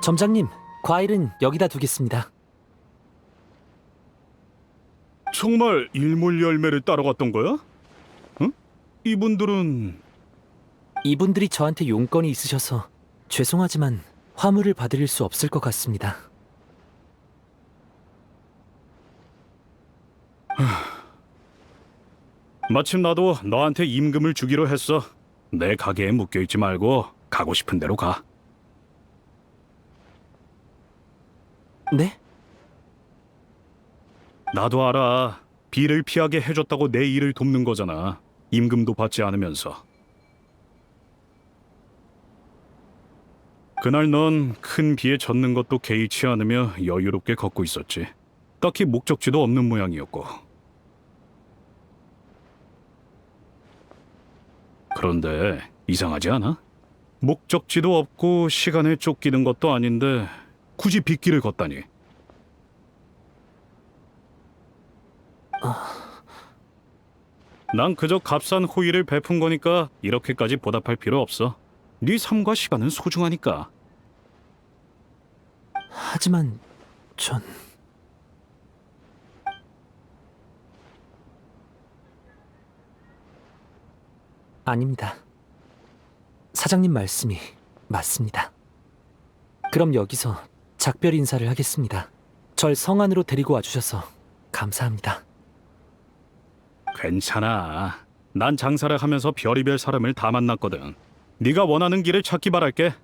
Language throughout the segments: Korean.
점장님, 과일은 여기다 두겠습니다. 정말 일몰 열매를 따러 갔던 거야? 응? 이분들은 이분들이 저한테 용건이 있으셔서 죄송하지만 화물을 받을 수 없을 것 같습니다. 마침 나도 너한테 임금을 주기로 했어. 내 가게에 묶여 있지 말고 가고 싶은 대로 가. 네? 나도 알아. 비를 피하게 해줬다고 내 일을 돕는 거잖아. 임금도 받지 않으면서. 그날 넌 큰 비에 젖는 것도 개의치 않으며 여유롭게 걷고 있었지. 딱히 목적지도 없는 모양이었고. 그런데 이상하지 않아? 목적지도 없고 시간에 쫓기는 것도 아닌데 굳이 빗길을 걷다니. 난 그저 값싼 호의를 베푼 거니까 이렇게까지 보답할 필요 없어. 네 삶과 시간은 소중하니까. 하지만 전 아닙니다. 사장님 말씀이 맞습니다. 그럼 여기서 작별 인사를 하겠습니다. 절 성안으로 데리고 와주셔서 감사합니다. 괜찮아. 난 장사를 하면서 별의별 사람을 다 만났거든. 네가 원하는 길을 찾기 바랄게.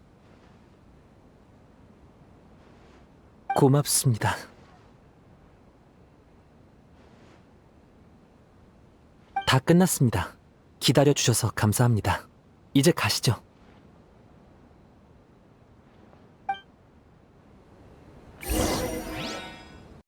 고맙습니다. 다 끝났습니다. 기다려 주셔서 감사합니다. 이제 가시죠.